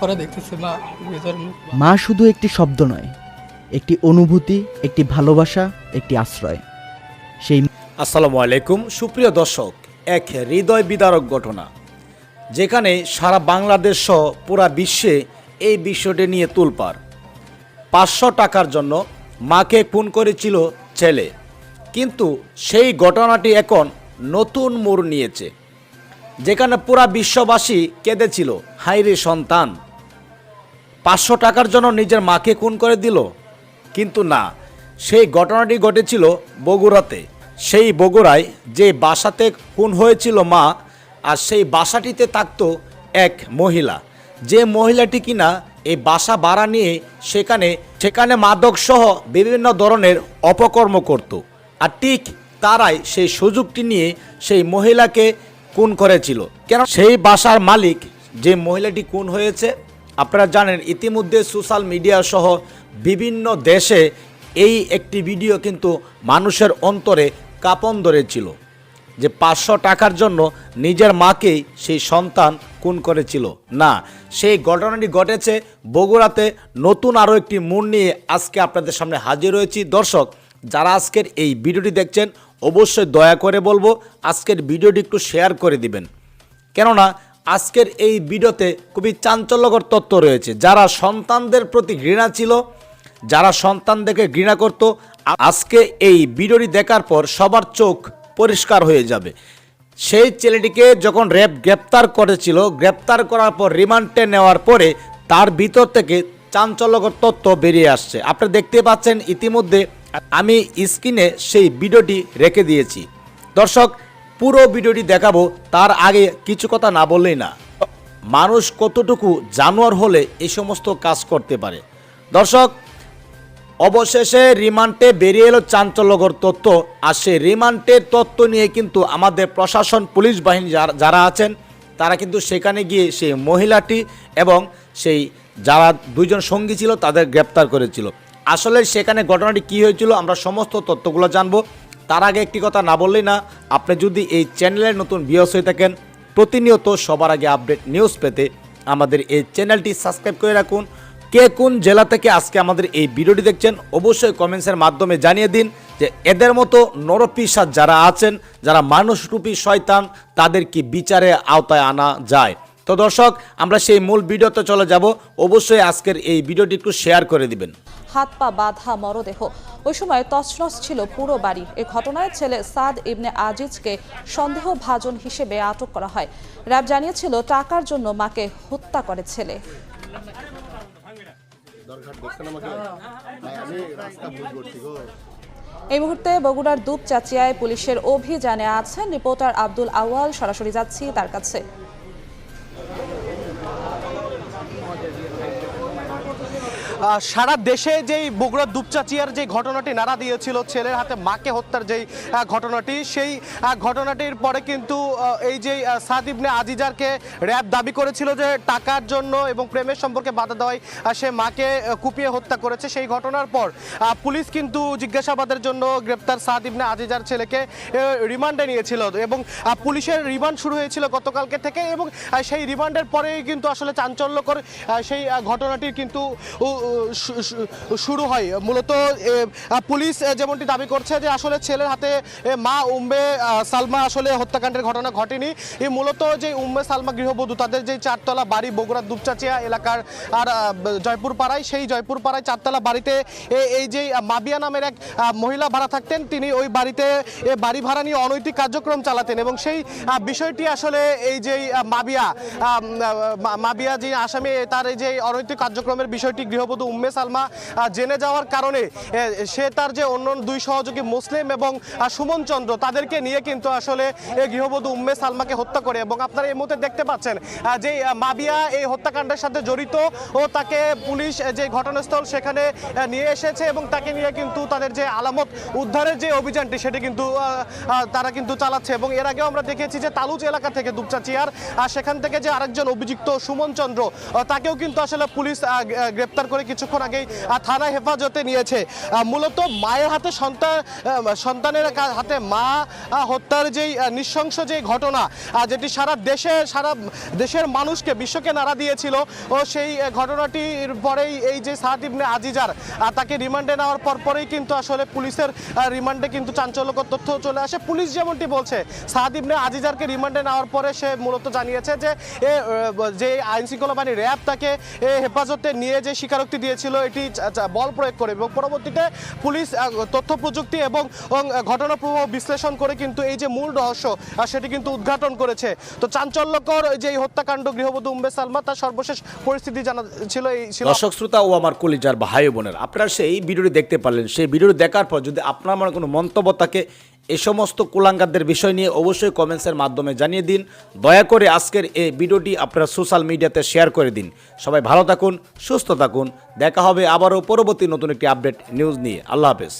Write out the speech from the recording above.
পরে দেখতেছি মা মা শুধু একটি শব্দ নয় একটি অনুভূতি একটি ভালোবাসা একটি আশ্রয়। সেই আসসালামু আলাইকুম সুপ্রিয় দর্শক এক হৃদয় বিদারক ঘটনা যেখানে সারা বাংলাদেশ সহ পুরা বিশ্বে এই বিষয়টি নিয়ে তুলপার। পাঁচশো টাকার জন্য মাকে খুন করেছিল ছেলে কিন্তু সেই ঘটনাটি এখন নতুন মোড় নিয়েছে। যেখানে পুরা বিশ্ববাসী কেঁদেছিল। হাইরে সন্তান। পাঁচশো টাকার জন্য নিজের মাকে খুন করে দিল। কিন্তু না, সেই ঘটনাটি ঘটেছিল বগুড়াতে। সেই বগুড়ায় যে বাসাতে খুন হয়েছিল মা, আর সেই বাসাটিতে থাকতো এক মহিলা। যে মহিলাটি কিনা এই বাসা ভাড়া নিয়ে সেখানে সেখানে মাদক সহ বিভিন্ন ধরনের অপকর্ম করত। আর ঠিক তারাই সেই সুযোগটি নিয়ে সেই মহিলাকে খুন করেছিল। কেন? সেই বাসার মালিক যে মহিলাটি খুন হয়েছে, আপনারা জানেন, ইতিমধ্যে সোশ্যাল মিডিয়া সহ বিভিন্ন দেশে এই একটি ভিডিও কিন্তু মানুষের অন্তরে কাপন ধরেছিল, যে পাঁচশো টাকার জন্য নিজের মাকেই সেই সন্তান খুন করেছিল। না, সেই ঘটনাটি ঘটেছে বগুড়াতে। নতুন আরও একটি মোড় নিয়ে আজকে আপনাদের সামনে হাজির হয়েছি। দর্শক, যারা আজকের এই ভিডিওটি দেখছেন অবশ্যই দয়া করে বলব আজকের ভিডিওটি একটু শেয়ার করে দিবেন। কেননা আজকের এই ভিডিওতে খুবই চাঞ্চল্যকর তথ্য রয়েছে। যারা সন্তানদের প্রতি ঘৃণা ছিল, যারা সন্তানদেরকে ঘৃণা করত, আজকে এই ভিডিওটি দেখার পর সবার চোখ পরিষ্কার হয়ে যাবে। সেই ছেলেটিকে যখন র্যাব গ্রেপ্তার করেছিল, গ্রেপ্তার করার পর রিমান্ডে নেওয়ার পরে তার ভিতর থেকে চাঞ্চল্যকর তথ্য বেরিয়ে আসছে। আপনারা দেখতে পাচ্ছেন ইতিমধ্যে আমি স্ক্রিনে সেই ভিডিওটি রেখে দিয়েছি। দর্শক, পুরো ভিডিওটি দেখাবো, তার আগে কিছু কথা না বললেই না। মানুষ কতটুকু জানোয়ার হলে এই সমস্ত কাজ করতে পারে? দর্শক, অবশেষে রিমান্ডে বেরিয়ে এলো চাঞ্চল্যকর তথ্য। আর সেই রিমান্ডের তথ্য নিয়ে কিন্তু আমাদের প্রশাসন, পুলিশ বাহিনী যারা- আছেন, তারা কিন্তু সেখানে গিয়ে সেই মহিলাটি এবং সেই যারা দুইজন সঙ্গী ছিল, তাদের গ্রেপ্তার করেছিল। আসলে সেখানে ঘটনাটি কী হয়েছিল, আমরা সমস্ত তথ্যগুলো জানব। তার আগে একটি কথা না বললেই না, আপনি যদি এই চ্যানেলের নতুন ভিউস হয়ে থাকেন, প্রতিনিয়ত সবার আগে আপডেট নিউজ পেতে আমাদের এই চ্যানেলটি সাবস্ক্রাইব করে রাখুন। কে কোন জেলা থেকে আজকে আমাদের এই ভিডিওটি দেখছেন, অবশ্যই কমেন্টসের মাধ্যমে জানিয়ে দিন যে এদের মতো নরপিসাদ যারা আছেন, যারা মানুষরূপী শয়তান, তাদের কি বিচারে আওতায় আনা যায়? তো দর্শক, আমরা সেই মূল ভিডিওতে চলে যাব। অবশ্যই আজকের এই ভিডিওটি একটু শেয়ার করে দিবেন। হাত পা বাঁধা মরদেহ। ওই সময় তছনছ ছিল পুরো বাড়ি। এ ঘটনায় ছেলে সাদ ইবনে আজিজকে সন্দেহ ভাজন হিসেবে আটক করা হয়। র্যাব জানিয়েছিল, টাকার জন্য মাকে হত্যা করে ছেলে। এই মুহূর্তে বগুড়ার দুপচাচিয়ায় পুলিশের অভিযানে আছেন রিপোর্টার আব্দুল আওয়াল সরাসরি যাচ্ছি তার কাছে। সারা দেশে যেই বগুড়া দুপচাচিয়ার যে ঘটনাটি নাড়া দিয়েছিল ছেলের হাতে মাকে হত্যার যেই ঘটনাটি সেই ঘটনাটির পরে কিন্তু এই যে আহ, সাদ ইবনে আজিজারকে র্যাব দাবি করেছিল যে টাকার জন্য এবং প্রেমের সম্পর্কে বাধা দেওয়ায় সে মাকে কুপিয়ে হত্যা করেছে। সেই ঘটনার পর পুলিশ কিন্তু জিজ্ঞাসাবাদের জন্য গ্রেপ্তার সাদ ইবনে আজিজার ছেলেকে রিমান্ডে নিয়েছিল এবং পুলিশের রিমান্ড শুরু হয়েছিল গতকালকে থেকে এবং সেই রিমান্ডের পরেই কিন্তু আসলে চাঞ্চল্যকর সেই ঘটনাটির কিন্তু শুরু হয়। মূলত পুলিশ যেমনটি দাবি করছে যে আসলে ছেলের হাতে মা উম্বে সালমা আসলে হত্যাকাণ্ডের ঘটনা ঘটেনি। এই মূলত যে উম্মে সালমা গৃহবধূ, তাদের যে চারতলা বাড়ি বগুড়া দুপচাচিয়া এলাকার, আর জয়পুর পাড়ায় সেই জয়পুর পাড়ায় চারতলা বাড়িতে এই যে মাবিয়া নামের এক মহিলা ভাড়া থাকতেন, তিনি ওই বাড়িতে বাড়ি ভাড়া নিয়ে অনৈতিক কার্যক্রম চালাতেন এবং সেই বিষয়টি আসলে এই যে মাবিয়া মাবিয়া যে আসামি, তার এই যে অনৈতিক কার্যক্রমের বিষয়টি গৃহবধূ উম্মে সালমা জেনে যাওয়ার কারণে সে তার যে অন্য দুই সহযোগী মুসলিম এবং সুমন চন্দ্র, তাদেরকে নিয়ে কিন্তু আসলে গৃহবধূ উম্মে সালমাকে হত্যা করে এবং আপনারা এই মুহূর্তে দেখতে পাচ্ছেন যে মাবিয়া এই হত্যাকাণ্ডের সাথে জড়িত ও তাকে পুলিশ যে ঘটনাস্থল সেখানে নিয়ে এসেছে এবং তাকে নিয়ে কিন্তু তাদের যে আলামত উদ্ধারের যে অভিযানটি সেটি কিন্তু তারা কিন্তু চালাচ্ছে এবং এর আগেও আমরা দেখেছি যে তালুচ এলাকা থেকে দুপচাচিয়ার সেখান থেকে যে আরেকজন অভিযুক্ত সুমন চন্দ্র তাকেও কিন্তু আসলে পুলিশ গ্রেপ্তার করে কিছুক্ষণ আগেই থানা হেফাজতে নিয়েছে। মূলত মায়ের হাতে সন্তান সন্তানের হাতে মা হত্যার যেই নৃশংস যে ঘটনা যেটি সারা দেশে সারা দেশের মানুষকে বিশ্বকে নাড়া দিয়েছিল ও সেই ঘটনাটির পরেই এই যে সাদ ইবনে আজিজার তাকে রিমান্ডে নেওয়ার পর পরেই কিন্তু আসলে পুলিশের রিমান্ডে কিন্তু চাঞ্চল্যকর তথ্য চলে আসে। পুলিশ যেমনটি বলছে সাদ ইবনে আজিজারকে রিমান্ডে নেওয়ার পরে সে মূলত জানিয়েছে যে এ, যে আইন শৃঙ্খলা বাহিনী র্যাব তাকে হেফাজতে নিয়ে যে স্বীকারোক্তি দিয়েছিল, এটি বল প্রয়োগ করে। এবং পরবর্তীতে পুলিশ তথ্য প্রযুক্তি এবং ঘটনা প্রবাহ বিশ্লেষণ করে কিন্তু এই যে মূল রহস্য সেটি কিন্তু উদ্ঘাটন করেছে। তো চাঞ্চল্যকর যে হত্যাকাণ্ড গৃহবধূ উম্বে সালমা, তার সর্বশেষ পরিস্থিতি জানা ছিল এই দর্শক শ্রোতা ও আমার কলিজার ভাই বোনের, আপনারা সেই ভিডিওটি দেখতে পারলেন। সেই ভিডিওটি দেখার পর যদি আপনার মনে কোনো মন্তব্য থাকে এই সমস্ত কুলাঙ্গারদের বিষয় নিয়ে অবশ্যই কমেন্টসের মাধ্যমে জানিয়ে দিন। দয়া করে আজকের এই ভিডিওটি আপনার সোশ্যাল মিডিয়াতে শেয়ার করে দিন। সবাই ভালো থাকুন, সুস্থ থাকুন। দেখা হবে আবারও পরবর্তী নতুন একটি আপডেট নিউজ নিয়ে। আল্লাহ হাফেজ।